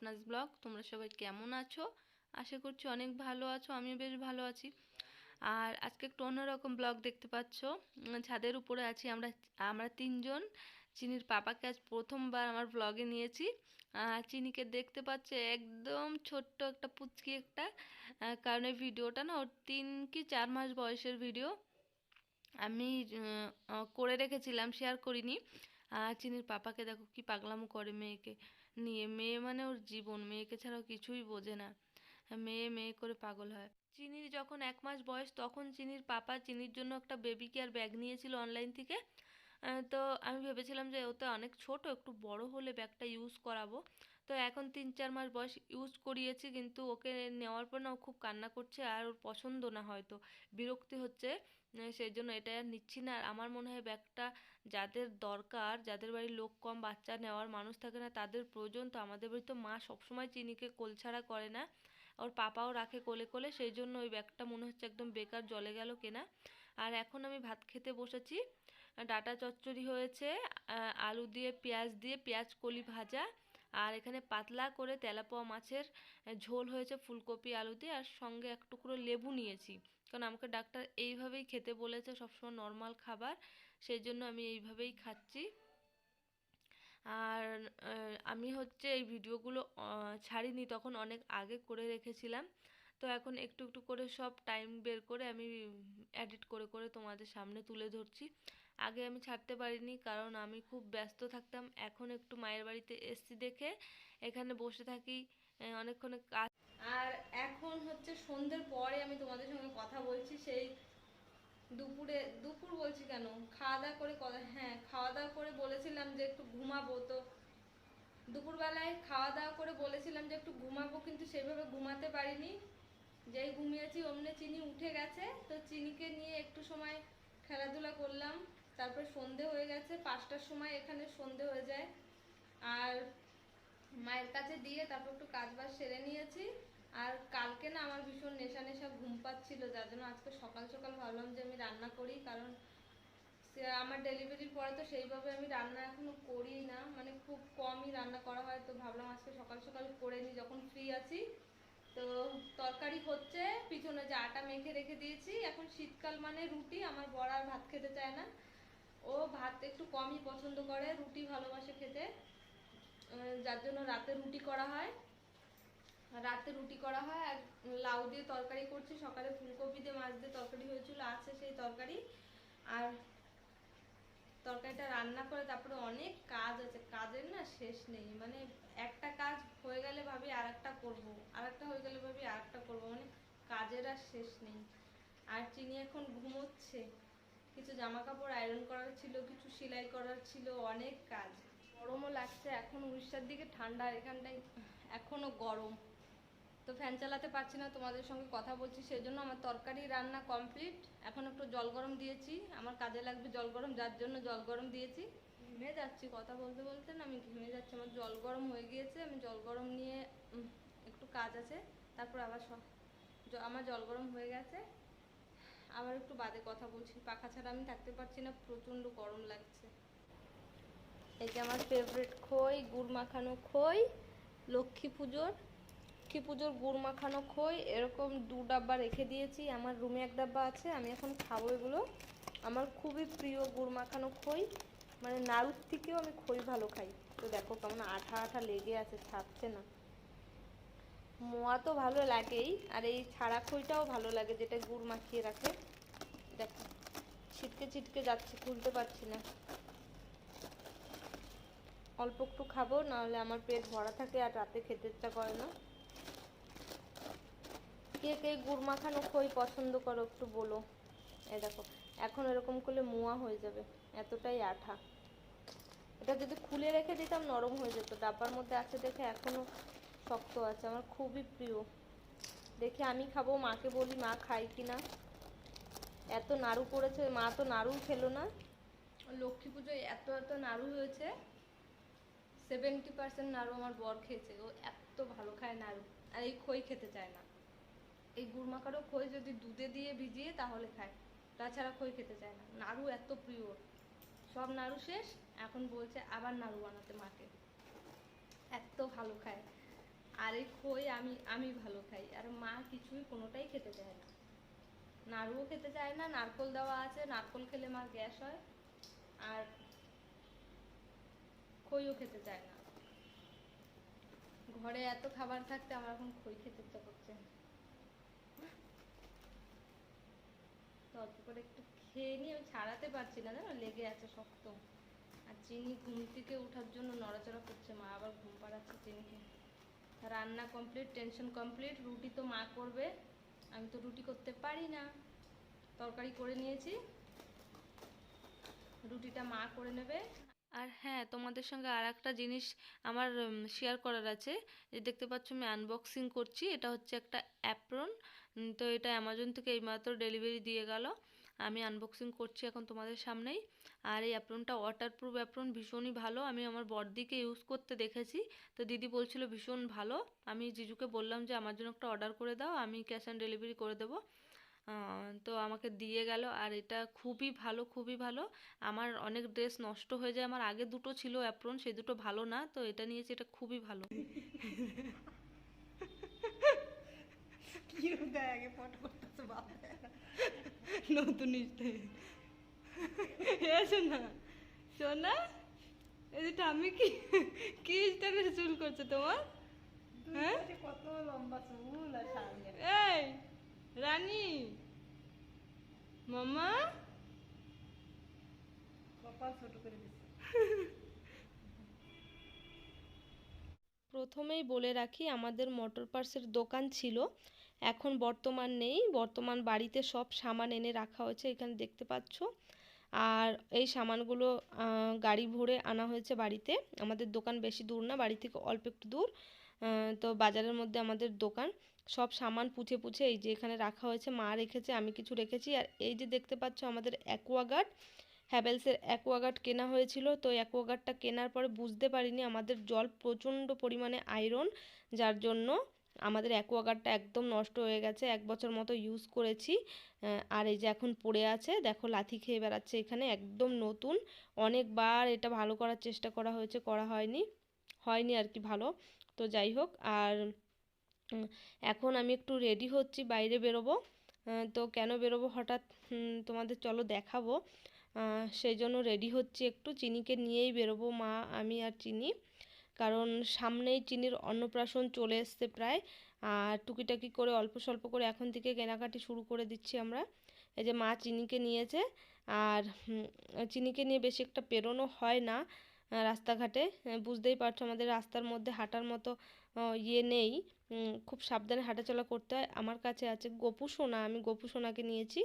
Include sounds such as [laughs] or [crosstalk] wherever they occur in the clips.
স্বপ্নাস blog, তোমরা সবাই কেমন আছো? আশা করছি অনেক ভালো আছো, আমিও বেশ ভালো আছি। আর আজকে একটু অন্যরকম ব্লগ দেখতে পাচ্ছ। ছাদের উপরে আছি আমরা আমরা তিনজন। চিনির পাপাকে আজ প্রথমবার আমার ব্লগে নিয়েছি। চিনিকে দেখতে পাচ্ছে, একদম ছোট্ট একটা পুচকি একটা। কারণ এই ভিডিওটা না ওর তিন কি চার মাস বয়সের ভিডিও। আমি করে রেখেছিলাম শেয়ার করিনি। আর চিনির পাপাকে দেখো কি পাগলামো করে মেয়েকে। নিয়ে। মেয়ে মানে ওর জীবন। মেয়েকে ছাড়াও কিছুই বোঝে না। মেয়ে মেয়ে করে পাগল হয়। চিনির যখন এক মাস বয়স, তখন চিনির পাপা চিনির জন্য একটা বেবি কেয়ার ব্যাগ নিয়েছিল অনলাইন থেকে। তো আমি ভেবেছিলাম যে ওতে অনেক ছোট, একটু বড় হলে ব্যাগটা ইউজ করাবো। তো এখন তিন, চার মাস বয়স ইউজ করিয়েছি, কিন্তু ওকে নেওয়ার পর না ও খুব কান্না করছে আর ওর পছন্দ না হয়তো। বিরক্তি হচ্ছে সেই জন্য এটা আর নিচ্ছি না। আর আমার মনে হয় ব্যাগটা যাদের দরকার, যাদের বাড়ির লোক কম, বাচ্চা নেওয়ার মানুষ থাকে না, তাদের প্রয়োজন। তো আমাদের বাড়ি তো মা সবসময় চিনিকে কোলছাড়া করে না। ওর পাপাও রাখে কোলে কোলে, সেই জন্য ওই ব্যাগটা মনে হচ্ছে একদম বেকার জলে গেল কেনা। আর এখন আমি ভাত খেতে বসেছি। ডাটা চচ্চড়ি হয়েছে আলু দিয়ে, পেঁয়াজ দিয়ে, পেঁয়াজ কলি ভাজা আর এখানে পাতলা করে তেলাপোয়া মাছের ঝোল হয়েছে ফুলকপি, আলু দিয়ে। আর সঙ্গে এক টুকরো লেবু নিয়েছি। কারণ আমাকে ডাক্তার এইভাবেই খেতে বলেছে, সবসময় নর্মাল খাবার। সেই জন্য আমি এইভাবেই খাচ্ছি। আর আমি হচ্ছে এই ভিডিওগুলো ছাড়িনি, তখন অনেক আগে করে রেখেছিলাম। তো এখন একটু একটু করে সব টাইম বের করে আমি এডিট করে করে তোমাদের সামনে তুলে ধরছি। আগে আমি ছাড়তে পারিনি, কারণ আমি খুব ব্যস্ত থাকতাম। এখন একটু মায়ের বাড়িতে এসছি দেখে, এখানে বসে থাকি অনেকক্ষণ কাজ আর এখন হচ্ছে সন্ধ্যের পরে আমি তোমাদের সঙ্গে কথা বলছি, সেই দুপুরে, দুপুর বলছি কেন? খাওয়া দাওয়া করে হ্যাঁ খাওয়া দাওয়া করে বলেছিলাম যে একটু ঘুমাবো তো। দুপুরবেলায় খাওয়া দাওয়া করে বলেছিলাম যে একটু ঘুমাবো, কিন্তু সেভাবে ঘুমাতে পারিনি। যেই ঘুমিয়েছি, অমনে চিনি উঠে গেছে, তো চিনিকে নিয়ে একটু সময় খেলাধুলা করলাম। তারপর সন্ধে হয়ে গেছে, পাঁচটার সময় এখানে সন্ধে হয়ে যায়। আর মায়ের কাছে দিয়ে তারপর একটু কাজ বাজ সেরে নিয়েছি। আর কালকে না আমার ভীষণ নেশা নেশা ঘুম পাচ্ছিল, যার জন্য আজকে সকাল সকাল ভাবলাম যে আমি রান্না করি, কারণ আমার ডেলিভারির পরে তো সেইভাবে আমি রান্না এখনও করি না। মানে খুব কমই রান্না করা হয়, তো ভাবলাম আজকে সকাল সকাল করে নিই, যখন ফ্রি আছি। তো তরকারি হচ্ছে, পিছনে যে আটা মেখে রেখে দিয়েছি, এখন শীতকাল মানে রুটি, আমার বড় আর ভাত খেতে চায় না। ও ভাত একটু কমই পছন্দ করে, রুটি ভালোবাসে খেতে। যার জন্য রাতে রুটি করা হয়। রাতে রুটি করা হয়, আর লাউ দিয়ে তরকারি করছি। সকালে ফুলকপি দিয়ে মাছ দিয়ে তরকারি হয়েছিল, আছে সেই তরকারি। আর তরকারিটা রান্না করে তারপরে অনেক কাজ আছে। কাজের না শেষ নেই মানে একটা কাজ হয়ে গেলে ভাবি আর একটা করব আর একটা হয়ে গেলে ভাবি আর একটা করব মানে কাজের আর শেষ নেই। আর চিনি এখন ঘুমোচ্ছে। কিছু জামা কাপড় আয়রন করার ছিল, কিছু সেলাই করার ছিল, অনেক কাজ। গরমও লাগছে এখন, উড়িষ্যার দিকে ঠান্ডা এখানটায় এখনও গরম। তো ফ্যান চালাতে পারছি না, তোমাদের সঙ্গে কথা বলছি সেই জন্য আমার তরকারি রান্না কমপ্লিট এখন একটু জল গরম দিয়েছি, আমার কাজে লাগবে জল গরম, যার জন্য জল গরম দিয়েছি। ঘেমে যাচ্ছি, কথা বলতে বলতে না, আমি ঘেমে যাচ্ছি, আমার জল গরম হয়ে গিয়েছে, আমি জল গরম নিয়ে একটু কাজ আছে, তারপর আবার আমার জল গরম হয়ে গেছে। আবার একটু বাদে কথা বলছি। পাখা ছাড়া আমি থাকতে পারছি না, প্রচণ্ড গরম লাগছে। এই যে আমার ফেভারিট খই, গুড় মাখানো খই, লক্ষ্মী পুজোর। লক্ষ্মী পুজোর গুড় মাখানো খই, এরকম দু ডাব্বা রেখে দিয়েছি। আমার রুমে এক ডাব্বা আছে, আমি এখন খাব এগুলো। আমার খুবই প্রিয় গুড় মাখানো খই। মানে নাড়ুর থেকেও আমি খই ভালো খাই। তো দেখো কেমন আঠা আঠা লেগে আছে ছাড়ছে না। মোয়া তো ভালো লাগেই, আর এই ছাড়া খইটাও ভালো লাগে যেটা গুড় মাখিয়ে রাখে। দেখো, ছিটকে ছিটকে যাচ্ছে, খুলতে পারছি না। অল্প একটু খাব, নাহলে আমার পেট ভরা থাকে আর রাতে খেতে ইচ্ছা করে না। কে কে গুড় মাখানো খই পছন্দ করো একটু বলো। এ দেখো, এখন এরকম করলে মোয়া হয়ে যাবে, এতটাই আঠা। এটা যদি খুলে রেখে দিতাম নরম হয়ে যেত, ডাব্বার মধ্যে আছে দেখে এখনও শক্ত আছে, আমার খুবই প্রিয়। দেখে আমি খাব, মাকে বলি মা খাই কি না এত নাড়ু পড়েছে মা তো নাড়ু খেলো না। লক্ষ্মী পুজোয় এত এত নাড়ু হয়েছে সেভেন্টি পার্সেন্ট নাড়ু আমার বর খেয়েছে। ও এত ভালো খায় নাড়ু, আর এই খই খেতে চায় না। এই গুড়মাখারও খই যদি দুধে দিয়ে ভিজিয়ে তাহলে খায়, তাছাড়া খই খেতে চায় না। নাড়ু এত প্রিয়। সব নাড়ু শেষ, এখন বলছে আবার নাড়ু বানাতে মাকে। এত ভালো খায়। আর খই আমি আমি ভালো খাই। আর মা কিছুই কোনোটাই খেতে চায় না। নাড়ুও খেতে চায় না, নারকল দেওয়া আছে, নারকল খেলে মার গ্যাস হয়। আর খইও খেতে চায় না। ঘরে এত খাবার থাকতে আমার এখন খই খেতে ইচ্ছা করছে তো অল্প করে একটু খেয়ে নিয়ে আমি ছাড়াতে পারছি না, জানো? লেগে আছে, শক্ত। আর চিনি ঘুম থেকে ওঠার জন্য নড়াচড়া করছে মা, আবার ঘুম পাড়াচ্ছে চিনিকে। রান্না কমপ্লিট টেনশন কমপ্লিট রুটি তো মা করবে। আমি তো রুটি করতে পারি না। তরকারি করে নিয়েছি। রুটিটা মা করে নেবে। আর হ্যাঁ তোমাদের সঙ্গে আর একটা জিনিস আমার শেয়ার করার আছে। যে দেখতে পাচ্ছ আমি আনবক্সিং করছি। এটা হচ্ছে একটা অ্যাপ্রন তো এটা অ্যামাজন থেকে এইমাত্র ডেলিভারি দিয়ে গেল। আমি আনবক্সিং করছি এখন তোমাদের সামনেই। আর এই অ্যাপ্রনটা ওয়াটারপ্রুফ অ্যাপ্রন ভীষণই ভালো। আমি আমার বড়দিকে ইউজ করতে দেখেছি। তো দিদি বলছিল ভীষণ ভালো। আমি জিজুকে বললাম যে, আমার জন্য একটা অর্ডার করে দাও, আমি ক্যাশ অন ডেলিভারি করে দেবো। তো আমাকে দিয়ে গেল। আর এটা খুবই ভালো খুবই ভালো। আমার অনেক ড্রেস নষ্ট হয়ে যায়। আমার আগে দুটো ছিল অ্যাপ্রন সেই দুটো ভালো না। তো এটা নিয়েছি, এটা খুবই ভালো। [laughs] আগে ফটো বাপ নতুন এই যে আমি কি কি স্টাইলের চুল করছে তোমার? হ্যাঁ? কত লম্বা চুল এই রানী। মামা কপাল ছোট করে দিচ্ছে প্রথমেই বলে রাখি আমাদের মোটর পার্টসের দোকান ছিল। এখন বর্তমান নেই। বর্তমান বাড়িতে সব সামান এনে রাখা হয়েছে, এখানে দেখতে পাচ্ছ। আর এই সামানগুলো গাড়ি ভরে আনা হয়েছে বাড়িতে। আমাদের দোকান বেশি দূর না, বাড়ি থেকে অল্প একটু দূর। তো বাজারের মধ্যে আমাদের দোকান। সব সামান পুছে পুছে এই যে এখানে রাখা হয়েছে। মা রেখেছে, আমি কিছু রেখেছি। আর এই যে দেখতে পাচ্ছ আমাদের অ্যাকোয়াগার্ড হ্যাভেলসের অ্যাকোয়াগার্ড কেনা হয়েছিল। তো অ্যাকোয়াগার্ডটা কেনার পরে বুঝতে পারিনি, আমাদের জল প্রচণ্ড পরিমাণে আয়রন, যার জন্য আমাদের অ্যাকোয়াগার্ডটা একদম নষ্ট হয়ে গেছে, এক বছর মতো ইউজ করেছি। আর এই যে এখন পড়ে আছে, দেখো লাথি খেয়ে বেড়াচ্ছে এখানে, একদম নতুন। অনেকবার এটা ভালো করার চেষ্টা করা হয়েছে, করা হয়নি হয়নি আর কি ভালো। তো যাই হোক, আর এখন আমি একটু রেডি হচ্ছি, বাইরে বেরোবো। তো কেন বেরোবো হঠাৎ? তোমাদের চলো দেখাবো। সেই জন্য রেডি হচ্ছি একটু, চিনিকে নিয়েই বেরোবো মা, আমি আর চিনি। কারণ সামনেই চিনির অন্নপ্রাশন চলে এসছে প্রায়। আর টুকিটাকি করে, অল্প স্বল্প করে এখন থেকে কেনাকাটি শুরু করে দিচ্ছি আমরা। এই যে মা চিনিকে নিয়েছে। আর চিনিকে নিয়ে বেশি একটা পেরোনো হয় না রাস্তাঘাটে। বুঝতেই পারছ আমাদের রাস্তার মধ্যে হাঁটার মতো ইয়ে নেই। খুব সাবধানে হাঁটাচলা করতে হয়। আমার কাছে আছে গোপু সোনা, আমি গোপু সোনাকে নিয়েছি।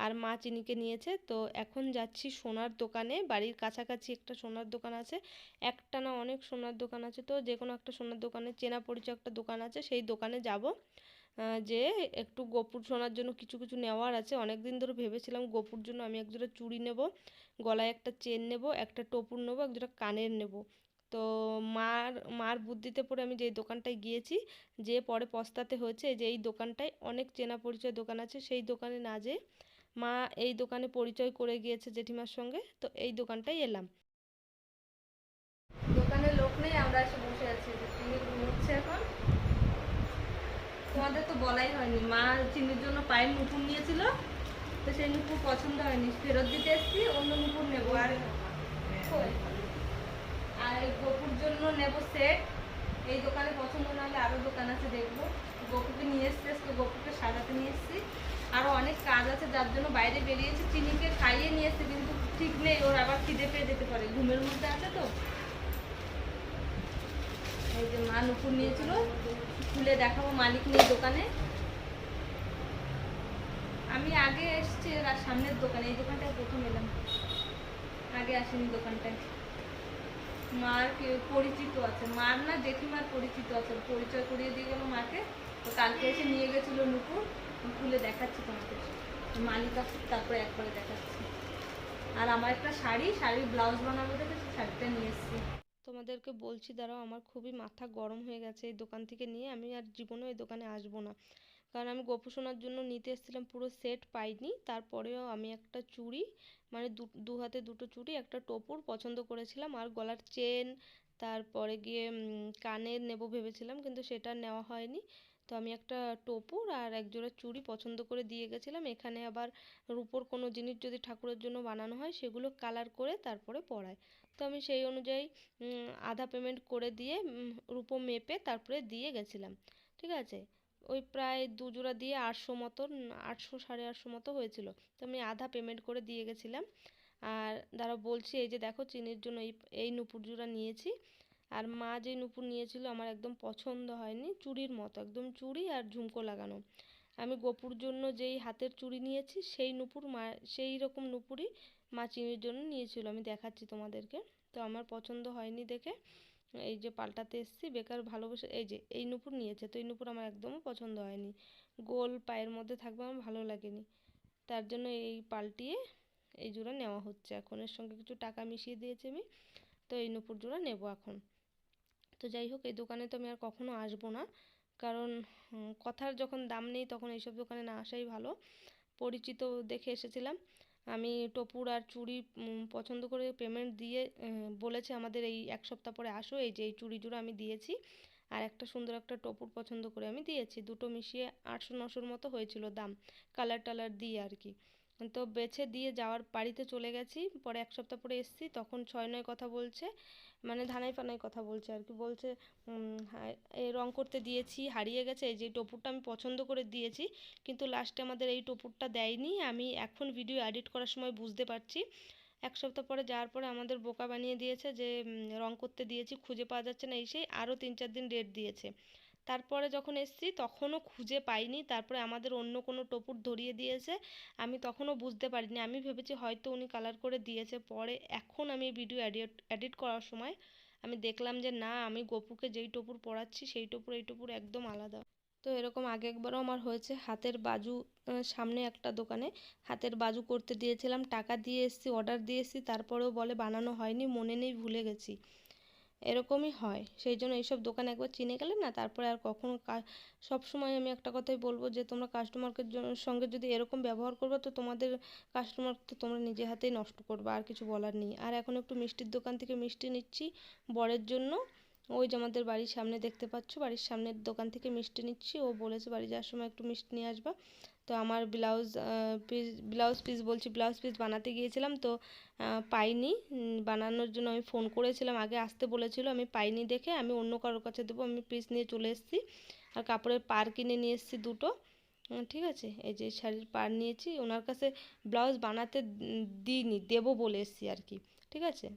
আর মা চিনিকে নিয়েছে। তো এখন যাচ্ছি সোনার দোকানে। বাড়ির কাছাকাছি একটা সোনার দোকান আছে। একটা না অনেক সোনার দোকান আছে তো, যে কোনো একটা সোনার দোকানে চেনা পরিচয় একটা দোকান আছে, সেই দোকানে যাব। যে একটু গোপুর সোনার জন্য কিছু কিছু নেওয়ার আছে। অনেক দিন ধরে ভেবেছিলাম গোপুর জন্য আমি একজোড়া চুড়ি নেব, গলায় একটা চেন নেব, একটা টোপুর নেব, একজোড়া কানের নেব। তো মার মার বুদ্ধিতে পড়ে আমি যেই দোকানটায় গিয়েছি, যে পরে পস্তাতে হয়েছে যে এই দোকানটায় অনেক চেনা পরিচয় দোকান আছে। সেই দোকানে না যেয়ে মা এই দোকানে পরিচয় করে গিয়েছে জেঠিমার সঙ্গে তো এই দোকানটায় এলাম। দোকানে লোক নেই আমরা এসে বসে আছি চিনি ঘুমোচ্ছে এখন। তোমাদের তো বলাই হয়নি মা চিনির জন্য পায়ের নুপুর নিয়েছিল তো সেই নুপুর পছন্দ হয়নি। ফেরত দিতে এসেছি অন্য নুপুর নেব। আর আর এই গোপুর জন্য নেব সেট এই দোকানে পছন্দ না হলে আরও দোকান আছে দেখব। গোপুকে নিয়ে এসছি আজকে গোপুকে সাজাতে নিয়ে এসছি। আরও অনেক কাজ আছে, যার জন্য বাইরে বেরিয়েছি, চিনিকে খাইয়ে নিয়ে কিন্তু ঠিক নেই, ওর আবার খিদে পেয়ে যেতে পারে, ঘুমের মধ্যে আছে তো। এই যে মা নুপুর নিয়েছিল, খুলে দেখাবো মালিক নিয়ে দোকানে। আমি আগে এসছি আর সামনের দোকানে, এই দোকানটায় প্রথম এলাম। আগে আসেনি দোকানটায়। মার পরিচিত আছে, মার না জেঠিমার পরিচিত আছে, পরিচয় করিয়ে দিয়ে গেল মাকে। তো কালকে এসে নিয়ে গেছিল নুপুর। খুলে দেখাচ্ছি তোমাকে। মালিক তারপরে একবারে দেখাচ্ছি। আর আমার একটা শাড়ি, শাড়ির ব্লাউজ বানাবো দেখে শাড়িটা নিয়ে এসেছি। তোমাদেরকে বলছি, দাঁড়াও, আমার খুবই মাথা গরম হয়ে গেছে এই দোকান থেকে নিয়ে। আমি আর জীবনেও এই দোকানে আসব না। কারণ আমি গোপু সোনার জন্য নিতে এসেছিলাম, পুরো সেট পাইনি। তারপরেও আমি একটা চুড়ি মানে দু হাতে দুটো চুড়ি, একটা টোপুর পছন্দ করেছিলাম। আর গলার চেন, তারপরে গিয়ে কানের নেব ভেবেছিলাম, কিন্তু সেটা নেওয়া হয়নি। তো আমি একটা টোপুর আর এক জোড়া চুড়ি পছন্দ করে দিয়ে গেছিলাম। এখানে আবার রুপোর কোনো জিনিস যদি ঠাকুরের জন্য বানানো হয়, সেগুলো কালার করে তারপরে পরায় তো আমি সেই অনুযায়ী আধা পেমেন্ট করে দিয়ে রুপো মেপে তারপরে দিয়ে গেছিলাম। ঠিক আছে? ওই প্রায় দু জোড়া দিয়ে আটশো মতন, আটশো সাড়ে আটশো মতো হয়েছিল। তো আমি আধা পেমেন্ট করে দিয়ে গেছিলাম। আর দাঁড়াও বলছি, এই যে দেখো, চিনির জন্য এই এই নুপুর জোড়া নিয়েছি। আর মা যে নুপুর নিয়েছিল আমার একদম পছন্দ হয়নি, চুড়ির মতো, একদম চুড়ি আর ঝুমকো লাগানো। আমি গোপুর জন্য যেই হাতের চুড়ি নিয়েছি, সেই নুপুর মা, সেই রকম নুপুরই মা চিনির জন্য নিয়েছিল। আমি দেখাচ্ছি তোমাদেরকে। তো আমার পছন্দ হয়নি দেখে এই যে পাল্টাতে এসেছি, বেকার ভালোবেসে, এই যে, এই নুপুর নিয়েছে, তো এই নুপুর আমার একদমই পছন্দ হয়নি। গোল পায়ের মধ্যে থাকবে আমার ভালো লাগেনি। তার জন্য এই পাল্টিয়ে এই জোড়া নেওয়া হচ্ছে। এখন এর সঙ্গে কিছু টাকা মিশিয়ে দিয়েছি আমি, তো এই নুপুর জোড়া নেব এখন। তো যাই হোক, এই দোকানে তো আমি আর কখনো আসব না। কারণ কথার যখন দাম নেই তখন এইসব দোকানে না আসাই ভালো। পরিচিত দেখে এসেছিলাম। আমি টপুর আর চুড়ি পছন্দ করে পেমেন্ট দিয়ে বলেছে আমাদের এই এক সপ্তাহ পরে আসো। এই যে এই চুড়ি জোড়া আমি দিয়েছি। আর একটা সুন্দর একটা টপুর পছন্দ করে আমি দিয়েছি। দুটো মিশিয়ে আটশো নশোর মতো হয়েছিল দাম কালার টালার দিয়ে আর কি। তো বেছে দিয়ে যাওয়ার বাড়িতে চলে গেছি। পরে এক সপ্তাহ পরে এসেছি। তখন ছয় নয় কথা বলছে। মানে ধানাই পানাই কথা বলছে আর কি। বলছে রং করতে দিয়েছি, হারিয়ে গেছে, এই যে টপুরটা আমি পছন্দ করে দিয়েছি, কিন্তু লাস্টে আমাদের এই টপুরটা দেয়নি। আমি এখন ভিডিও এডিট করার সময় বুঝতে পারছি। এক সপ্তাহ পরে যাওয়ার পরে আমাদের বোকা বানিয়ে দিয়েছে যে রং করতে দিয়েছি, খুঁজে পাওয়া যাচ্ছে না, এই সেই আরও তিন চার দিন ডেট দিয়েছে। তারপরে যখন এসেছি তখনও খুঁজে পাইনি, তারপরে আমাদের অন্য কোনো টপুর ধরিয়ে দিয়েছে, আমি তখনও বুঝতে পারিনি। আমি ভেবেছি হয়তো উনি কালার করে দিয়েছে, পরে এখন আমি ভিডিও এডিট এডিট করার সময় আমি দেখলাম যে না, আমি গপুকে যেই টপুর পড়াচ্ছি সেই টপুর, এই টপুর একদম আলাদা। তো এরকম আগে একবারও আমার হয়েছে, হাতের বাজু সামনে একটা দোকানে হাতের বাজু করতে দিয়েছিলাম, টাকা দিয়ে এসেছি অর্ডার দিয়ে এসেছি, তারপরেও বলে বানানো হয়নি, মনে নেই, ভুলে গেছি। এরকমই হয়। সেই জন্য এইসব দোকান একবার চিনে গেলে না তারপরে আর কখনো সব সময় আমি একটা কথাই বলব যে, তোমরা কাস্টমারকে সঙ্গে যদি এরকম ব্যবহার করবে তো তোমাদের কাস্টমার তো তোমরা নিজে হাতেই নষ্ট করবে, আর কিছু বলার নেই। আর এখন একটু মিষ্টির দোকান থেকে মিষ্টি নিচ্ছি বরের জন্য। ওই যে আমাদের বাড়ির সামনে দেখতে পাচ্ছ, বাড়ির সামনের দোকান থেকে মিষ্টি নিচ্ছি। ও বলেছে বাড়ি যাওয়ার সময় একটু মিষ্টি নিয়ে আসবা। তো আমার ব্লাউজ পিস ব্লাউজ পিস বলছি, ব্লাউজ পিস বানাতে গিয়েছিলাম তো পাইনি। বানানোর জন্য আমি ফোন করেছিলাম, আগে আসতে বলেছিল, আমি পাইনি দেখে আমি অন্য কারোর কাছে দেবো, আমি পিস নিয়ে চলে এসেছি। আর কাপড়ের পার কিনে নিয়ে এসেছি দুটো। ঠিক আছে? এই যে শাড়ির পার নিয়েছি, ওনার কাছে ব্লাউজ বানাতে দিইনি, দেবো বলে এসেছি আর কি। ঠিক আছে?